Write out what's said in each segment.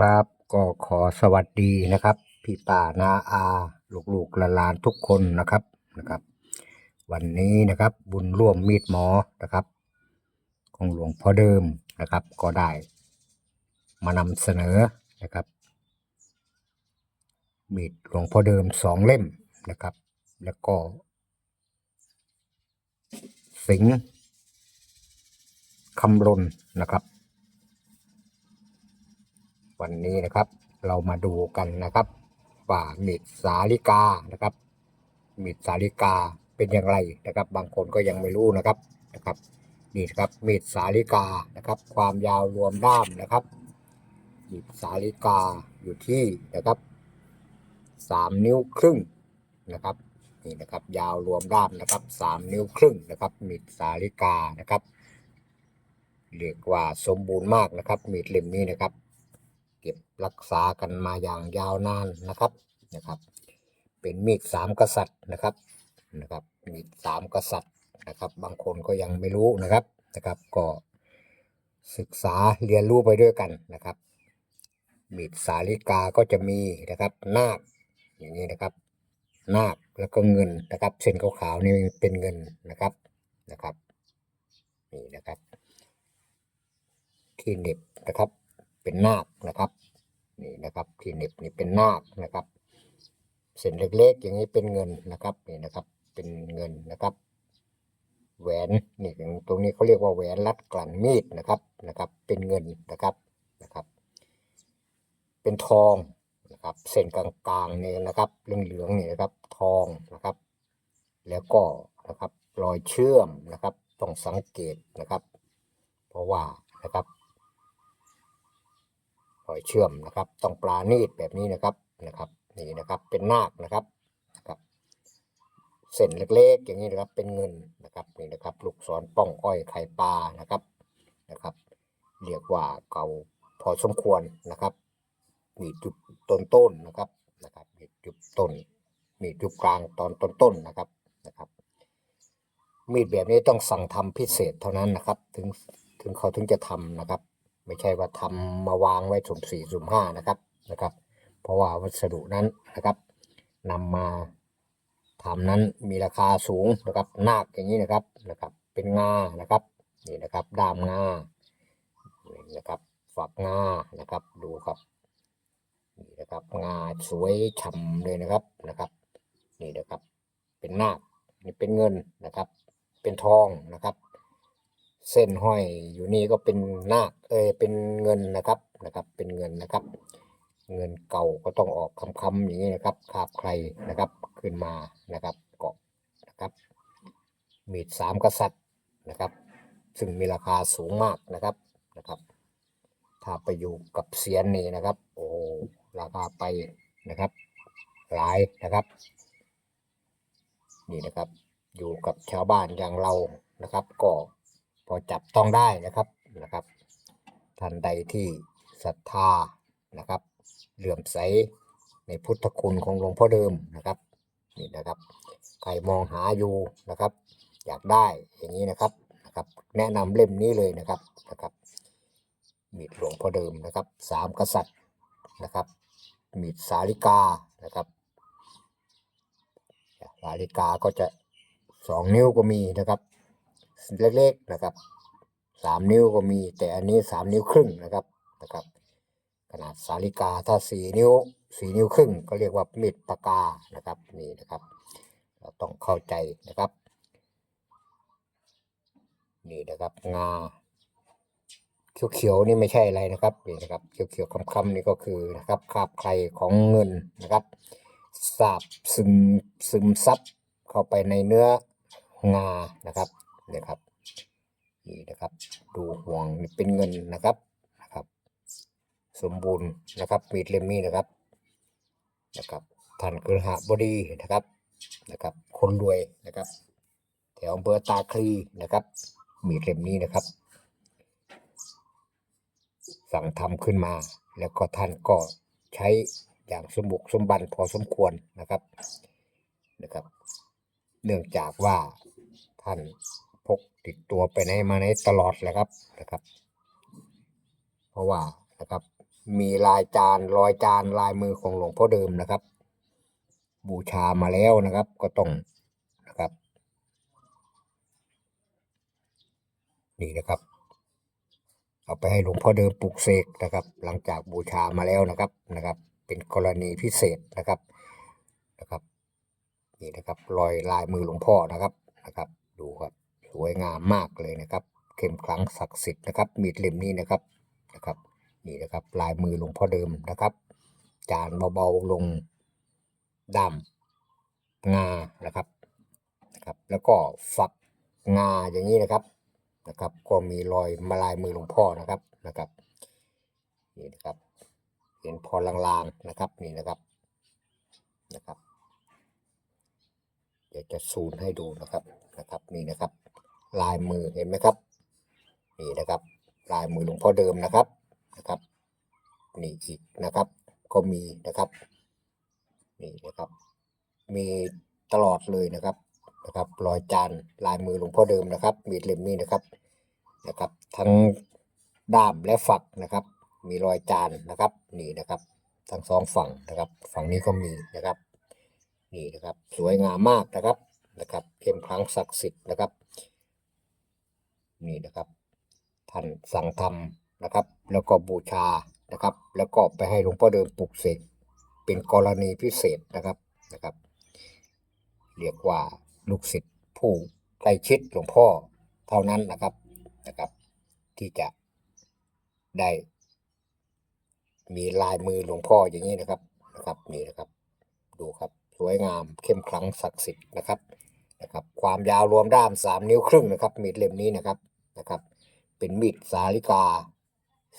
ครับก็ขอสวัสดีนะครับ พี่ป้านาอาลูกๆหลานทุกคนนะครับนะครับ วันนี้นะครับบุญร่วมมีดหมอนะครับ ของหลวงพ่อเดิมนะครับ ก็ได้มานำเสนอนะครับ มีดหลวงพ่อเดิมสองเล่มนะครับ แล้วก็ สิงคำลนนะครับ วันนี้นะครับ เรามาดูกันนะครับว่ามีดสาลิกานะครับมีดสาลิกาเป็นอย่างไรนะครับ บางคนก็ยังไม่รู้นะครับนะครับนี่ครับมีดสาลิกานะครับ ความยาวรวมด้ามนะครับมีดสาลิกาอยู่ที่นะครับสามนิ้วครึ่งนะครับนี่นะครับ ยาวรวมด้ามนะครับสามนิ้วครึ่งนะครับมีดสาลิกานะครับเรียกว่าสมบูรณ์มากนะครับมีดเล่มนี้นะครับ เก็บรักษากันมาอย่างยาวนานนะครับนะครับ เป็นมีดสามกษัตริย์นะครับนะครับมีดสามกษัตริย์นะครับ บางคนก็ยังไม่รู้นะครับนะครับ ก็ศึกษาเรียนรู้ไปด้วยกันนะครับมีดสาลิกาก็จะมีนะครับนาคอย่างนี้นะครับนาคแล้วก็เงินนะครับ เส้นขาวๆนี่เป็นเงินนะครับนะครับนี่นะครับที่เหน็บนะครับ เป็นนาคนะครับนี่นะครับที่เน็บนี่เป็นนาคนะครับ เส้นเล็กๆ อย่างนี้เป็นเงินนะครับนี่นะครับเป็นเงินนะครับแหวนนี่ตรงนี้เขาเรียกว่าแหวนรัดกลั่นมีดนะครับนะครับ เป็นเงินนะครับนะครับ เป็นทองนะครับเส้นกลางๆนี่นะครับเหลืองๆนี่นะครับทองนะครับ แล้วก็นะครับรอยเชื่อมนะครับ ต้องสังเกตนะครับ เพราะว่านะครับ รอยเชื่อมนะครับ ต้องปราณีตแบบนี้นะครับนะครับนี่นะครับเป็นนาคนะครับนะครับ เส้นเล็กๆ อย่างนี้นะครับเป็นเงินนะครับนี่นะครับลูกศรป้องอ้อยไข่ปลานะครับนะครับ เรียกว่าเก่าพอสมควรนะครับ มีจุดต้นๆนะครับนะครับมีจุดต้น มีจุดกลางตอนต้นๆนะครับนะครับ มีดแบบนี้ต้องสั่งทำพิเศษเท่านั้นนะครับ ถึงถึงเขาถึงจะทำนะครับ ไม่ใช่ว่าทำมาวางไว้สุ่มสี่สุ่มห้านะครับนะครับ เพราะว่าวัสดุนั้นนะครับนำมาทำนั้นมีราคาสูงนะครับนาคอย่างนี้นะครับนะครับ เป็นงานะครับนี่นะครับด้ามงานี่นะครับฝักงานะครับดูครับนี่นะครับงาสวยฉ่ำเลยนะครับนะครับ นี่นะครับ เป็นนาคนี่เป็นเงินนะครับ เป็นทองนะครับ เส้นห้อยอยู่นี่ก็เป็นนาคเออเป็นเงินนะครับนะครับ เป็นเงินนะครับ เงินเก่าก็ต้องออกคำๆอย่างนี้นะครับคาบใครนะครับขึ้นมานะครับเกาะนะครับ มีดสามกษัตริย์นะครับ ซึ่งมีราคาสูงมากนะครับนะครับ ถ้าไปอยู่กับเสียนนี่นะครับ โอ้ราคาไปนะครับ หลายนะครับ นี่นะครับ อยู่กับชาวบ้านอย่างเรานะครับก็ พอจับต้องได้นะครับนะครับท่านใดที่ศรัทธานะครับเหลื่อมใสในพุทธคุณของหลวงพ่อเดิมนะครับนี่นะครับใครมองหาอยู่นะครับ อยากได้อย่างนี้นะครับนะครับแนะนำเล่มนี้เลยนะครับนะครับมีดหลวงพ่อเดิมนะครับสามกษัตริย์นะครับมีดสาลิกานะครับสาลิกาก็จะสองนิ้วก็มีนะครับ เล็กๆนะครับสามนิ้วก็มีแต่อันนี้สามนิ้วครึ่งนะครับนะครับ ขนาดสาลิกาถ้าสี่นิ้วสี่นิ้วครึ่ง ก็เรียกว่ามีดปากกานะครับนี่นะครับ เราต้องเข้าใจนะครับ นี่นะครับงาเขียวๆนี่ไม่ใช่อะไรนะครับนี่นะครับเขียวๆคำๆนี่ก็คือนะครับคาบใครของเงินนะครับสาบซึมซึมซับเข้าไปในเนื้องานะครับ นี่ครับนี่นะครับ ดูห่วงเป็นเงินนะครับนะครับ สมบูรณ์นะครับมีดเล่มนี้นะครับนะครับท่านกฤหบดีนะครับนะครับ คนรวยนะครับ แถวอำเภอตาคลีนะครับ มีดเล่มนี้นะครับ สั่งทำขึ้นมา แล้วก็ท่านก็ใช้อย่างสมบุกสมบันพอสมควรนะครับนะครับ เนื่องจากว่าท่าน ติดตัวไปไหนมาไหนตลอดแหละครับนะครับ เพราะว่านะครับ มีลายจานรอยจานลายมือของหลวงพ่อเดิมนะครับ บูชามาแล้วนะครับ ก็ต้องนะครับ นี่นะครับ เอาไปให้หลวงพ่อเดิมปลุกเสกนะครับ หลังจากบูชามาแล้วนะครับนะครับ เป็นกรณีพิเศษนะครับนะครับ นี่นะครับรอยลายมือหลวงพ่อนะครับนะครับ ดูครับ สวยงามมากเลยนะครับเข้มขลังศักดิ์สิทธิ์นะครับ มีดเล่มนี้นะครับนะครับ นี่นะครับลายมือหลวงพ่อเดิมนะครับ จานเบาๆลงดำงานะครับนะครับ แล้วก็ฝักงาอย่างนี้นะครับนะครับ ก็มีรอยมาลายมือหลวงพ่อนะครับนะครับนี่นะครับเห็นพอลางๆนะครับนี่นะครับนะครับ เดี๋ยวจะซูมให้ดูนะครับนะครับนี่นะครับ ลายมือเห็นไหมครับ นี่นะครับ ลายมือหลวงพ่อเดิมนะครับนะครับ นี่อีกนะครับ ก็มีนะครับ นี่นะครับ มีตลอดเลยนะครับนะครับรอยจานลายมือหลวงพ่อเดิมนะครับ มีดเล่มนี้นะครับนะครับ ทั้งด้ามและฝักนะครับ มีรอยจานนะครับ นี่นะครับ ทั้งสองฝั่งนะครับ ฝั่งนี้ก็มีนะครับ นี่นะครับ สวยงามมากนะครับนะครับเข้มขลังศักดิ์สิทธิ์นะครับ นี่นะครับ ท่านสั่งทำนะครับ แล้วก็บูชานะครับ แล้วก็ไปให้หลวงพ่อเดิมปลุกเสกเป็นกรณีพิเศษนะครับนะครับ เรียกว่าลูกศิษย์ผู้ใกล้ชิดหลวงพ่อเท่านั้นนะครับนะครับ ที่จะได้ มีลายมือหลวงพ่ออย่างนี้นะครับนะครับนี่นะครับ ดูครับสวยงามเข้มขลังศักดิ์สิทธิ์นะครับนะครับ ความยาวรวมด้ามสามนิ้วครึ่งนะครับมีดเล่มนี้นะครับ นะครับ เป็นมีดสาลิกา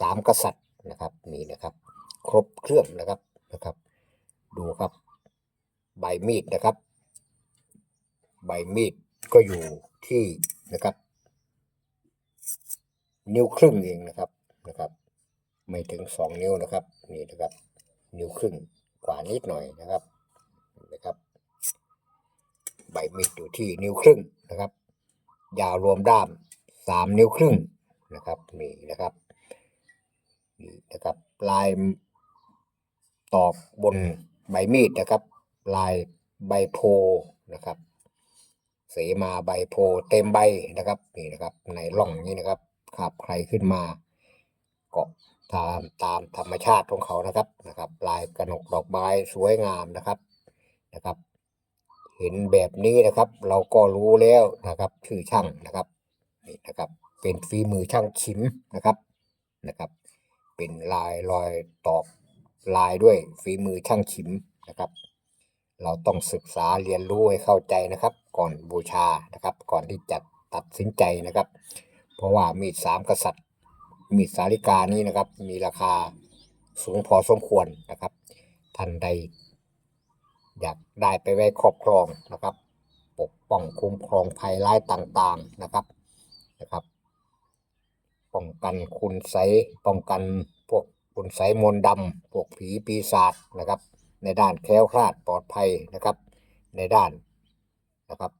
สามกษัตริย์นะครับนี่นะครับ ครบเครื่องนะครับนะครับ ดูครับ ใบมีดนะครับ ใบมีดก็อยู่ที่นะครับ นิ้วครึ่งเองนะครับนะครับ ไม่ถึงสองนิ้วนะครับนี่นะครับ นิ้วครึ่งกว่านิดหน่อยนะครับนะครับ ใบมีดอยู่ที่นิ้วครึ่งนะครับ ยาวรวมด้าม สามนิ้วครึ่งนะครับนี่นะครับนี่นะครับลายตอกบนใบมีดนะครับ ลายใบโพนะครับ เสมาใบโพเต็มใบนะครับนี่นะครับในร่องนี้นะครับขับใครขึ้นมาเกาะตามตามธรรมชาติของเขานะครับนะครับ ลายกระหนกดอกไม้สวยงามนะครับนะครับ เห็นแบบนี้นะครับ เราก็รู้แล้วนะครับชื่อช่างนะครับ นี่นะครับ เป็นฝีมือช่างชิมนะครับนะครับ เป็นลายรอยตอกลายด้วยฝีมือช่างชิมนะครับ เราต้องศึกษาเรียนรู้ให้เข้าใจนะครับ ก่อนบูชานะครับ ก่อนที่จะตัดสินใจนะครับ เพราะว่ามีดสามกษัตริย์มีดสาลิกานี้นะครับ มีราคาสูงพอสมควรนะครับท่านใดอยากได้ไปไว้ครอบครองนะครับ ปกป้องคุ้มครองภัยร้ายต่างๆนะครับ นะครับ ป้องกันคุณไสป้องกันพวกคุณไสมนต์ดำพวกผีปีศาจนะครับ ในด้านแคล้วคลาดปลอดภัยนะครับ ในด้านนะครับ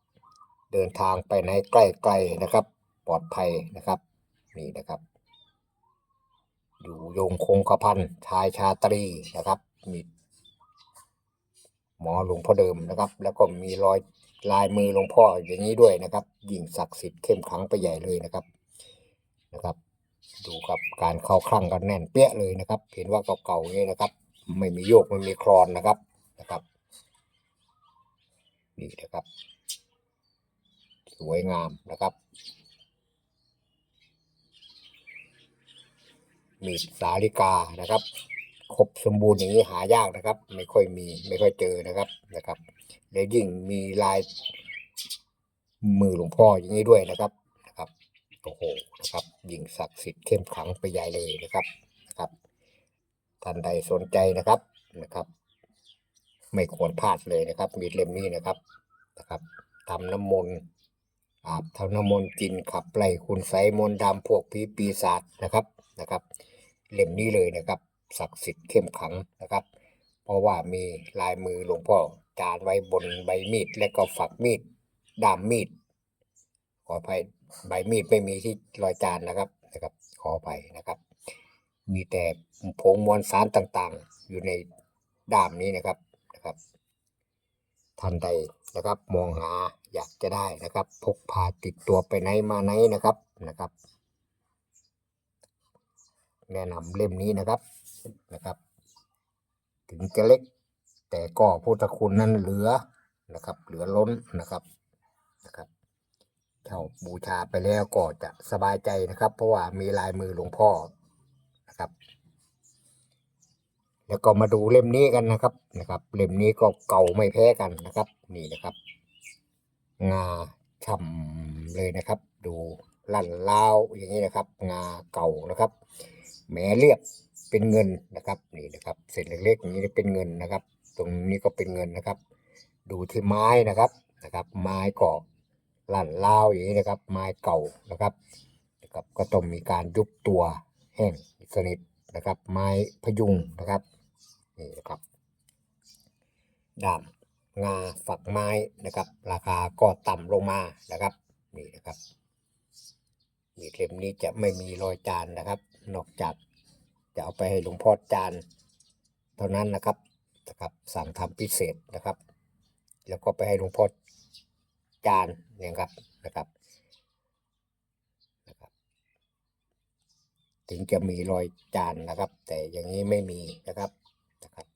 เดินทางไปไหนใกล้ๆนะครับ ปลอดภัยนะครับนี่นะครับ อยู่ยงคงกระพันชายชาตรีนะครับมีหมอหลวงพ่อเดิมนะครับ แล้วก็มีรอย ลายมือหลวงพ่ออย่างนี้ด้วยนะครับ ยิ่งศักดิ์สิทธิ์เข้มขลังไปใหญ่เลยนะครับนะครับ ดูครับการเข้าคลั่งกันแน่นเปี้ยเลยนะครับ เห็นว่าเก่าๆนี่นะครับ ไม่มีโยกไม่มีคลอนนะครับนะครับนี่นะครับ สวยงามนะครับมีสาลิกานะครับ ครบสมบูรณ์อย่างนี้หายากนะครับ ไม่ค่อยมีไม่ค่อยเจอนะครับนะครับ แล้วยิ่งมีลายมือหลวงพ่ออย่างนี้ด้วยนะครับนะครับโอ้โหนะครับยิ่งศักดิ์สิทธิ์เข้มขลังไปใหญ่เลยนะครับนะครับท่านใดสนใจนะครับนะครับ ไม่ควรพลาดเลยนะครับ มีดเล่มนี้นะครับนะครับทำน้ำมนต์อาบทำน้ำมนต์กินขับไล่คุณไสยมนต์ดำพวกผีปีศาจนะครับนะครับ เล่มนี้เลยนะครับศักดิ์สิทธิ์เข้มขลังนะครับ เพราะว่ามีลายมือหลวงพ่อ จานไว้บนใบมีด และก็ฝักมีดด้ามมีด ขออภัยใบมีดไม่มีที่รอยจานนะครับนะครับ ขออภัยนะครับ มีแต่ผงมวลสารต่างๆ อยู่ในด้ามนี้นะครับนะครับท่านใดนะครับมองหาอยากจะได้นะครับ พกพาติดตัวไปไหนมาไหนนะครับนะครับ แนะนำเล่มนี้นะครับนะครับ ถึงจะเล็ก แต่ก็พุทธคุณนั้นเหลือนะครับ เหลือล้นนะครับนะครับเช่าบูชาไปแล้วก็จะสบายใจนะครับ เพราะว่ามีลายมือหลวงพ่อนะครับ แล้วก็มาดูเล่มนี้กันนะครับนะครับ เล่มนี้ก็เก่าไม่แพ้กันนะครับ นี่นะครับ งาช่ำเลยนะครับ ดูลั่นลาวอย่างนี้นะครับ งาเก่านะครับแหมเรียบเป็นเงินนะครับ นี่นะครับเศษเล็กๆอย่างนี้เป็นเงินนะครับ ตรงนี้ก็เป็นเงินนะครับ ดูที่ไม้นะครับนะครับ ไม้ก็ลั่นลาวอย่างนี้นะครับ ไม้เก่านะครับนะครับ ก็ต้องมีการยุบตัวแห้งสนิทนะครับ ไม้พยุงนะครับนี่นะครับด้ามงาฝักไม้นะครับ ราคาก็ต่ำลงมานะครับนี่นะครับมีดเล่มนี้จะไม่มีรอยจานนะครับ นอกจากจะเอาไปให้หลวงพ่อจานเท่านั้นนะครับ นะครับสั่งทำพิเศษนะครับ แล้วก็ไปให้หลวงพ่อจานเนี่ยครับนะครับนะครับ ถึงจะมีรอยจานนะครับ แต่อย่างนี้ไม่มีนะครับนะครับ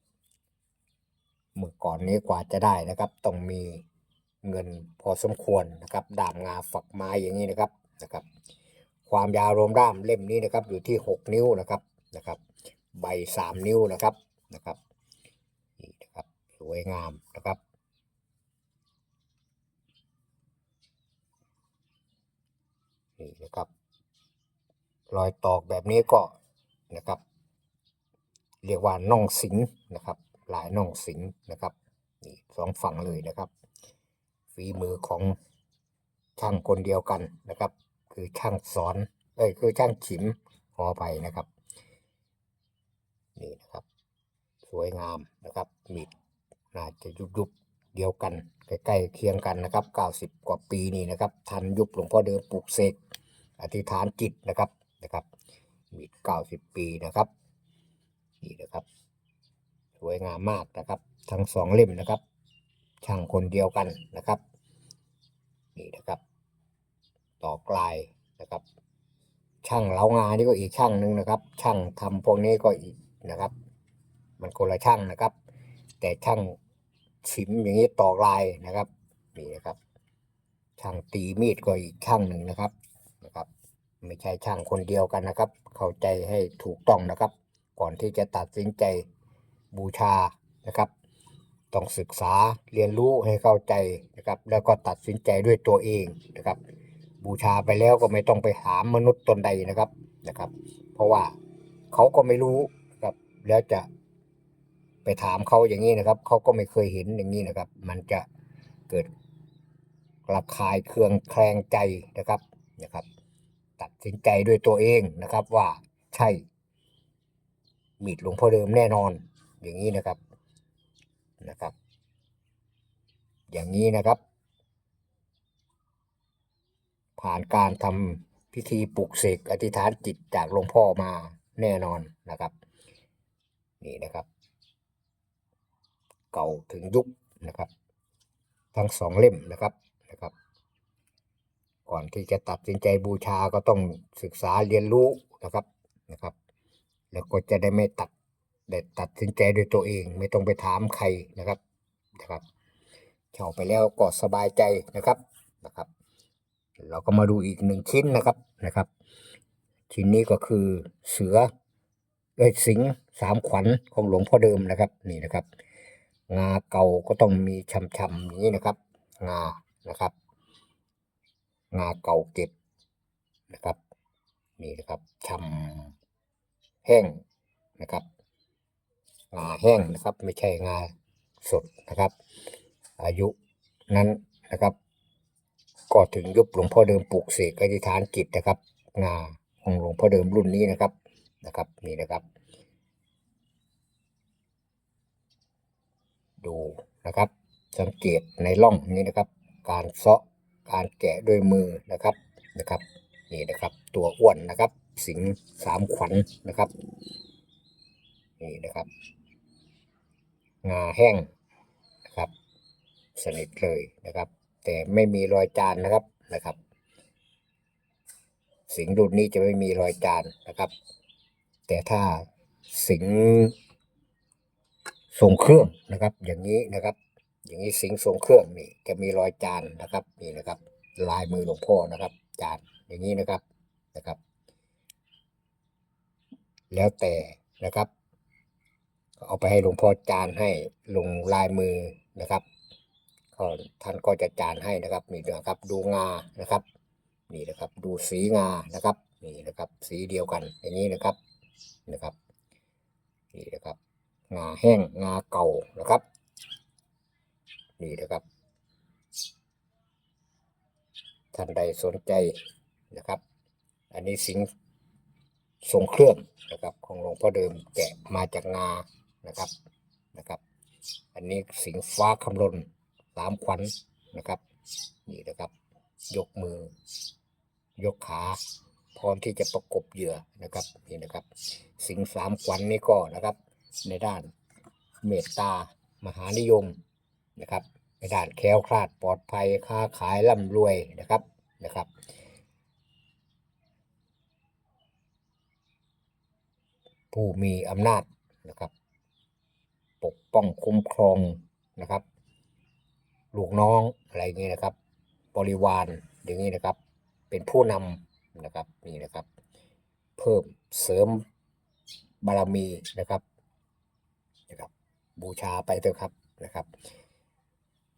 เมื่อก่อนนี้กว่าจะได้นะครับ ต้องมีเงินพอสมควรนะครับด่ามงาฝักไม้อย่างนี้นะครับนะครับ ความยาวรวมด้ามเล่มนี้นะครับ อยู่ที่ 6 นิ้วนะครับนะครับ ใบ 3 นิ้วนะครับนะครับ วยงามนะครับนี่นะครับรอยตอกแบบนี้ก็นะครับ เรียกว่าน่องสิงนะครับลายน่องสิงนะครับนี่สองฝั่งเลยนะครับ ฝีมือของช่างคนเดียวกันนะครับ คือช่างสอนเอ้ยคือช่างฉิมขอไปนะครับ นี่นะครับ สวยงามนะครับมีด น่าจะยุบยุบๆเดียวกัน ใกล้ๆเคียงกันนะครับ 90 กว่าปีนี่นะครับ ทันยุบหลวงพ่อเดิมปลูกเสกอธิษฐานจิตนะครับนะครับ มี90 ปีนะครับนี่นะครับ สวยงามมากนะครับ ทั้งสองเล่มนะครับ ช่างคนเดียวกันนะครับ นี่นะครับ ต่อกลายนะครับ ช่างเล้างานนี่ก็อีกช่างหนึ่งนะครับ ช่างทำพวกนี้ก็อีกนะครับ มันคนละช่างนะครับ แต่ช่าง ฉิมอย่างนี้ต่อกลายนะครับนี่นะครับช่างตีมีดก็อีกช่างหนึ่งนะครับนะครับ ไม่ใช่ช่างคนเดียวกันนะครับ เข้าใจให้ถูกต้องนะครับ ก่อนที่จะตัดสินใจบูชานะครับ ต้องศึกษาเรียนรู้ให้เข้าใจนะครับ แล้วก็ตัดสินใจด้วยตัวเองนะครับ บูชาไปแล้วก็ไม่ต้องไปถามมนุษย์ตนใดนะครับนะครับ เพราะว่าเขาก็ไม่รู้นะครับแล้วจะ ไปถามเขาอย่างนี้นะครับเขาก็ไม่เคยเห็นอย่างนี้นะครับ มันจะเกิดระคายเคืองแคลงใจนะครับนะครับ ตัดสินใจด้วยตัวเองนะครับว่าใช่ มีดหลวงพ่อเดิมแน่นอน อย่างนี้นะครับนะครับ อย่างนี้นะครับ ผ่านการทำพิธีปลุกเสกอธิษฐานจิตจากหลวงพ่อมาแน่นอนนะครับ นี่นะครับ เก่าถึงยุคนะครับ ทั้งสองเล่มนะครับนะครับ ก่อนที่จะตัดสินใจบูชาก็ต้องศึกษาเรียนรู้นะครับนะครับ แล้วก็จะได้ไม่ตัดได้ตัดสินใจโดยตัวเอง ไม่ต้องไปถามใครนะครับนะครับเช่าไปแล้วก็สบายใจนะครับนะครับ เราก็มาดูอีกหนึ่งชิ้นนะครับนะครับ ชิ้นนี้ก็คือเสือเอ้ยสิงสามขวัญของหลวงพ่อเดิมนะครับนี่นะครับ งาเก่าก็ต้องมีช่ำๆอย่างนี้นะครับ งานะครับ งาเก่าเก็บนะครับนี่นะครับช่ำแห้งนะครับงาแห้งนะครับ ไม่ใช่งาสดนะครับ อายุนั้นนะครับ ก็ถึงยุคหลวงพ่อเดิมปลูกเสกอธิษฐานจิตนะครับ งาของหลวงพ่อเดิมรุ่นนี้นะครับนะครับนี่นะครับ ดูนะครับ สังเกตในร่องนี้นะครับ การเซาะการแกะด้วยมือนะครับนะครับนี่นะครับ ตัวอ้วนนะครับ สิงสามขวัญนะครับนี่นะครับงาแห้งนะครับ สนิทเลยนะครับ แต่ไม่มีรอยจานนะครับนะครับ สิงรุ่นนี้จะไม่มีรอยจานนะครับ แต่ถ้าสิง ห์ทรงเครื่องนะครับ อย่างนี้นะครับ อย่างนี้สิงห์ทรงเครื่องนี่จะมีรอยจานนะครับนี่นะครับ ลายมือหลวงพ่อนะครับ จานอย่างนี้นะครับนะครับ แล้วแต่นะครับเอาไปให้หลวงพ่อจานให้ลงลายมือนะครับก็ท่านก็จะจานให้นะครับนี่นะครับ ดูงานะครับ นี่นะครับ ดูสีงานะครับ นี่นะครับ สีเดียวกันอย่างนี้นะครับนะครับ นี่นะครับ งาแห้งงาเก่านะครับ นี่นะครับ ท่านใดสนใจนะครับ อันนี้สิงทรงเครื่องนะครับ ของหลวงพ่อเดิมแกะมาจากงานะครับนะครับ อันนี้สิงฟ้าคำรนสามขวัญนะครับ นี่นะครับ ยกมือ ยกขาพร้อมที่จะประกบเหยื่อนะครับนี่นะครับ สิงสามขวัญนี่ก็นะครับ ในด้านเมตตามหานิยมนะครับ ในด้านแคล้วคลาดปลอดภัยค้าขายร่ำรวยนะครับนะครับผู้มีอำนาจนะครับ ปกป้องคุ้มครองนะครับ ลูกน้องอะไรอย่างนี้นะครับ บริวารอย่างนี้นะครับ เป็นผู้นำนะครับนี่นะครับ เพิ่มเสริมบารมีนะครับ นะครับ บูชาไปเถอะครับนะครับ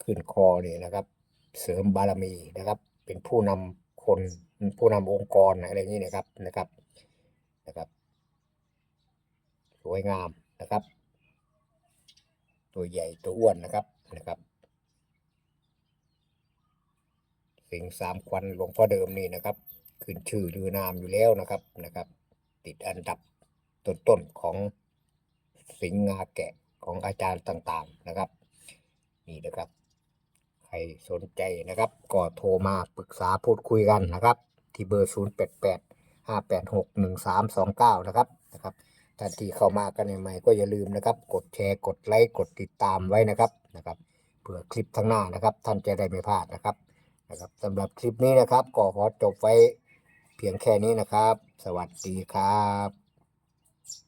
ขึ้นคอเนี่ยนะครับ เสริมบารมีนะครับ เป็นผู้นำคนผู้นำองค์กรอะไรอย่างนี้นะครับนะครับนะครับ สวยงามนะครับ ตัวใหญ่ตัวอ้วนนะครับนะครับสิงสามควันหลวงพ่อเดิมนี่นะครับ ขึ้นชื่อลือนามอยู่แล้วนะครับนะครับ ติดอันดับต้นๆของ สิงห์งาแกะของอาจารย์ต่างๆนะครับ นี่นะครับ ใครสนใจนะครับ ก็โทรมาปรึกษาพูดคุยกันนะครับ ที่เบอร์ 0 8 8 5 8 6 1 3 2 9 นะครับนะครับท่านที่เข้ามากันใหม่ๆก็อย่าลืมนะครับ กดแชร์กดไลค์กดติดตามไว้นะครับนะครับเพื่อคลิปทั้งหน้านะครับ ท่านจะได้ไม่พลาดนะครับนะครับสำหรับคลิปนี้นะครับก็ขอจบไว้เพียงแค่นี้นะครับ สวัสดีครับ